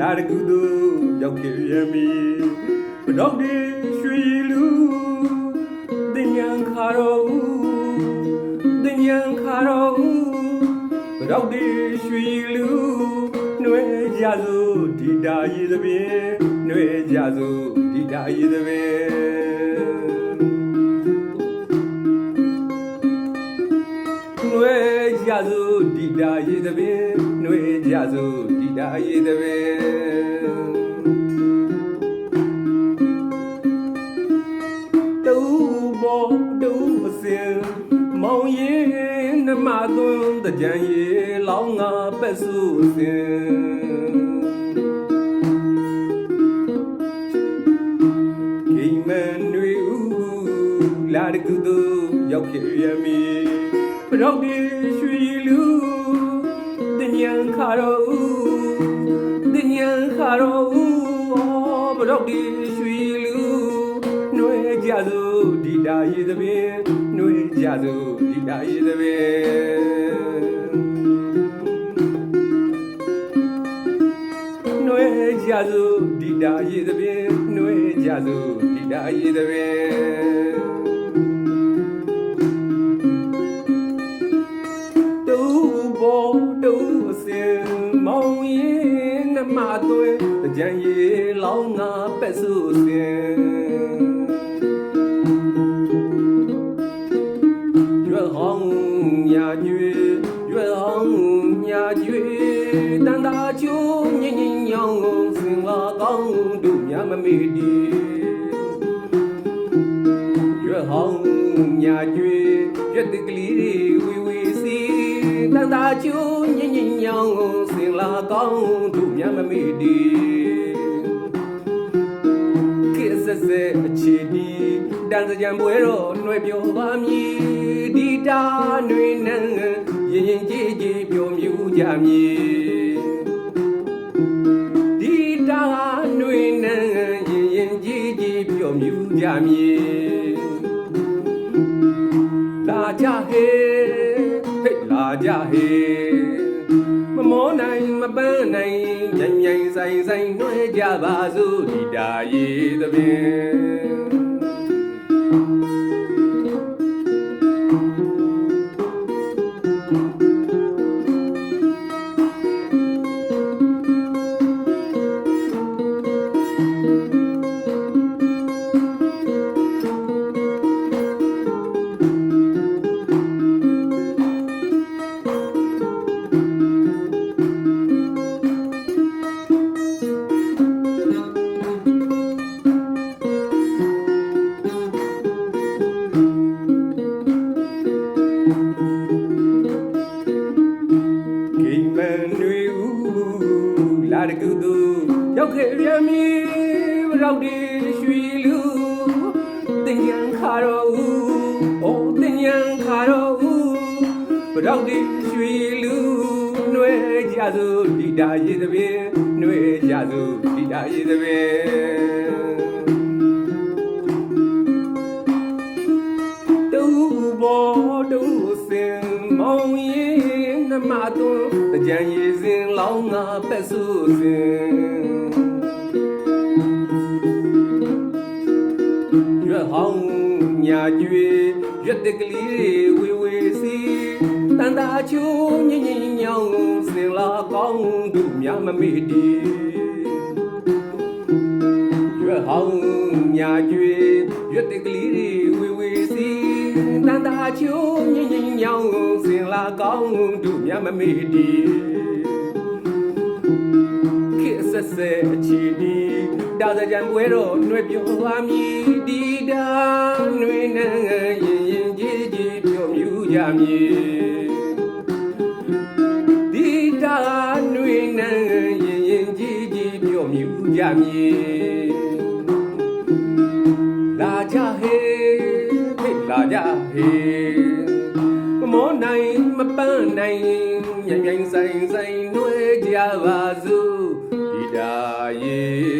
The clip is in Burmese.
လာတကူသူရောက်ခဲ့ရမီဘတော့ဒီရွှေလူတင်ညာခါတော်တင်ညာခါတော်ဘတော့ဒီရွှေလူနှွေကြစို့ဒီတာရည်သဖြင့်နှွေကြစို့ဒီတာရည်သဖြင့်နှွေကြစို့ဒီတာရည်သဖြင့်နှွေကြ စို့ဒီတာရည်သဖြင့်တူဘောတူမစင်မောင်ရင်နှမသွန်းတကြံရေလောင်းငါပက်စုစင်ဂိမ်းမန်တွေဦးလာတကူသူရောက်ခဲ့ရမီပရောက်ဒီရွှေလူတင်ညာ ခါတော်ဦးတင်ညာခါတော်ဦးပရောက်ဒီရွှေလူနှွေကြစို့ဒီတာရည်သဖြင့်နှွေကြစို့ဒီတာရည်သဖြင့်နှွေကြစို့ဒီတာရည်သဖြင့်နှွေကြစို့ဒီတာရည်သဖြင့်တူဘော ရင်နှမသွဲကြံရီလောင်းငါပက်စုစင်ရွယ်ဟောင်းညာကျွေရွယ်ဟောင်းညာကျွေတန်တာချိုးညင်ညင်ညောင်းစင်လာကောင်းတို့မြမမေဒီရွယ်ဟောင်းညာကျွေရွက်တကလေးတွေဝီဝီ စီတန်တာချိုးညင်ညင်ညောင်းစင်လာကောင်းတို့မြမမေဒီခေတ်ဆက်ဆက်အခြေဒီတန်စကြံပွဲတော်နှွေပြောပါမည်ဒီတာနှွေနန်းရင်ရင်ကြည်ကြည်ပြောမြူကြမည်ဒီတာနှွေနန်းရင်ရင်ကြည်ကြည်ပြောမြူကြမည်လာကြဟေဟဲ့လာ ကြဟေမမောနိုင်မပန်းနိုင်ညင်ညင်ဆိုင်ဆိုင်နှွဲကြပါစို့ဒီတာရည်သဖြင့် ခဲ့ရမီဘရောက်ဒီရွှေလူတင်ညာခါတော်ဦးအိုးတင်ညာခါတော်ဦးဘရောက်ဒီရွှေလူနှွေကြစို့ဒီတာရည်သဖြင့်နှွေကြစို့ဒီတာရည်သဖြင့်တူဘောတူစင်မောင်ရင်နှမသွန်းတကြံရည်စင်လောင်းငါပက်စုစင် ညာကျွေရွက်တကလေးတွေဝေဝေစီတန်တာချိုးညင်ညင်ညောင်းစင်လာကောင်းတို့မြမမေ့ဒီရွက်ဟောင်းညာကျွေရွက်တကလေးတွေဝေဝေစီတန်တာချိုးညင်ညင်ညောင်းစင်လာကောင်းတို့မြမမေ့ဒီခေတ်ဆက်ဆက်အခြေဒီ တာစကြံပွဲတော်နှွေပြောပါမည်ဒီတာနှွေနန်းရင်ရင်ကြီးကြီးပြောမြူကြမည်ဒီတာနှွေနန်းရင်ရင်ကြီးကြီးပြောမြူကြမည်လာကြဟေဟေ့လာကြဟေမမောနိုင်မပန်းနိုင်မြိုင်မြိုင်ဆိုင်ဆိုင်နှွေကြပါစို့ဒီတာရေ